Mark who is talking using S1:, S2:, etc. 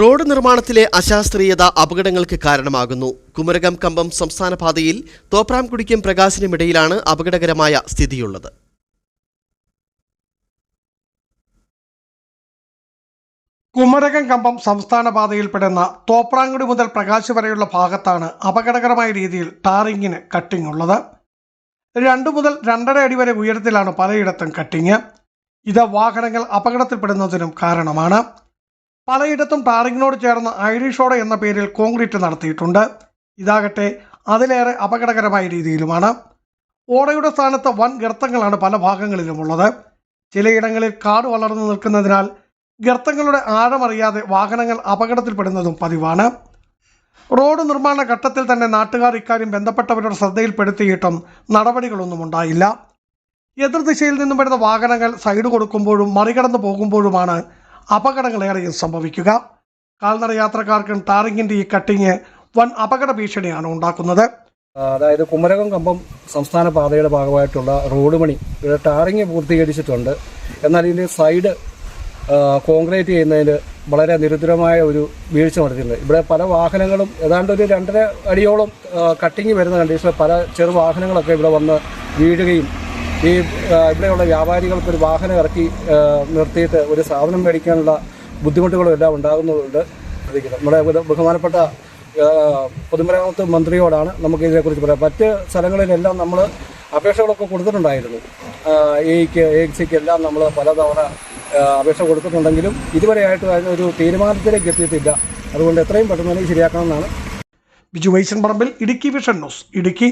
S1: Road നിർമ്മാണത്തിലെ അശാസ്ത്രീയത അപകടങ്ങൾക്ക് കാരണമാകുന്നു. കുമരകം കമ്പം സംസ്ഥാന പാതയിൽ തോപ്രാംകുടിക്കും പ്രകാശിനുമിടയിലാണ് അപകടകരമായ സ്ഥിതിയുള്ളത്.
S2: കുമരകം കമ്പം സംസ്ഥാന പാതയിൽപ്പെടുന്ന തോപ്രാങ്കുടി മുതൽ പ്രകാശ് വരെയുള്ള ഭാഗത്താണ് അപകടകരമായ രീതിയിൽ ടാറിങ്ങിന് കട്ടിംഗ് ഉള്ളത് രണ്ടു മുതൽ രണ്ടര അടി വരെ ഉയരത്തിലാണ് പലയിടത്തും കട്ടിങ്. ഇത് വാഹനങ്ങൾ അപകടത്തിൽപ്പെടുന്നതിനും കാരണമാണ്. പലയിടത്തും ടാറിങ്ങിനോട് ചേർന്ന് ഐറിഷോഡ് എന്ന പേരിൽ കോൺക്രീറ്റ് നടത്തിയിട്ടുണ്ട്. ഇതാകട്ടെ അതിലേറെ അപകടകരമായ രീതിയിലുമാണ്. ഓടയുടെ സ്ഥാനത്ത് വൻ ഗർത്തങ്ങളാണ് പല ഭാഗങ്ങളിലുമുള്ളത്. ചിലയിടങ്ങളിൽ കാട് വളർന്നു നിൽക്കുന്നതിനാൽ ഗർത്തങ്ങളുടെ ആഴമറിയാതെ വാഹനങ്ങൾ അപകടത്തിൽപ്പെടുന്നതും പതിവാണ്. റോഡ് നിർമ്മാണ ഘട്ടത്തിൽ തന്നെ നാട്ടുകാർ ഇക്കാര്യം ബന്ധപ്പെട്ടവരുടെ ശ്രദ്ധയിൽപ്പെടുത്തിയിട്ടും നടപടികളൊന്നും ഉണ്ടായില്ല. എതിർദിശയിൽ നിന്നും വരുന്ന വാഹനങ്ങൾ സൈഡ് കൊടുക്കുമ്പോഴും മറികടന്നു പോകുമ്പോഴുമാണ് അപകടങ്ങളേറെയും സംഭവിക്കുക. കാൽനട യാത്രക്കാർക്കും ടാറിങ്ങിന്റെ ഈ കട്ടിങ് വൻ അപകട ഭീഷണിയാണ് ഉണ്ടാക്കുന്നത്.
S3: അതായത് കുമരകം കമ്പം സംസ്ഥാന പാതയുടെ ഭാഗമായിട്ടുള്ള റോഡ് പണി ഇവിടെ ടാറിങ് പൂർത്തീകരിച്ചിട്ടുണ്ട്. എന്നാൽ ഇതിന്റെ സൈഡ് കോൺക്രീറ്റ് ചെയ്യുന്നതിന് വളരെ നിരുദ്രമായ ഒരു വീഴ്ച നടത്തിയിട്ടുണ്ട്. ഇവിടെ പല വാഹനങ്ങളും ഏതാണ്ട് ഒരു രണ്ടര അടിയോളം കട്ടിങ് വരുന്ന കണ്ടീഷനിൽ പല ചെറു വാഹനങ്ങളൊക്കെ ഇവിടെ വന്ന് വീഴുകയും ഈ ഇവിടെയുള്ള വ്യാപാരികൾക്ക് ഒരു വാഹനം ഇറക്കി നിർത്തിയിട്ട് ഒരു സാധനം മേടിക്കാനുള്ള ബുദ്ധിമുട്ടുകളും എല്ലാം ഉണ്ടാകുന്നതുകൊണ്ട് നമ്മുടെ ബഹുമാനപ്പെട്ട പൊതുമരാമത്ത് മന്ത്രിയോടാണ് നമുക്ക് ഇതിനെക്കുറിച്ച് പറയാം മറ്റ് സ്ഥലങ്ങളിലെല്ലാം നമ്മൾ അപേക്ഷകളൊക്കെ കൊടുത്തിട്ടുണ്ടായിരുന്നു. എയ്ക്ക് എക്സിക്ക് എല്ലാം നമ്മൾ പലതവണ അപേക്ഷ കൊടുത്തിട്ടുണ്ടെങ്കിലും ഇതുവരെയായിട്ടും അതിനൊരു തീരുമാനത്തിലേക്ക് എത്തിയിട്ടില്ല. അതുകൊണ്ട് എത്രയും പെട്ടെന്ന് തന്നെ ശരിയാക്കണമെന്നാണ്.
S2: ബിജു വൈശൻ പറമ്പിൽ ഇടുക്കി വിഷൻ ന്യൂസ് ഇടുക്കി.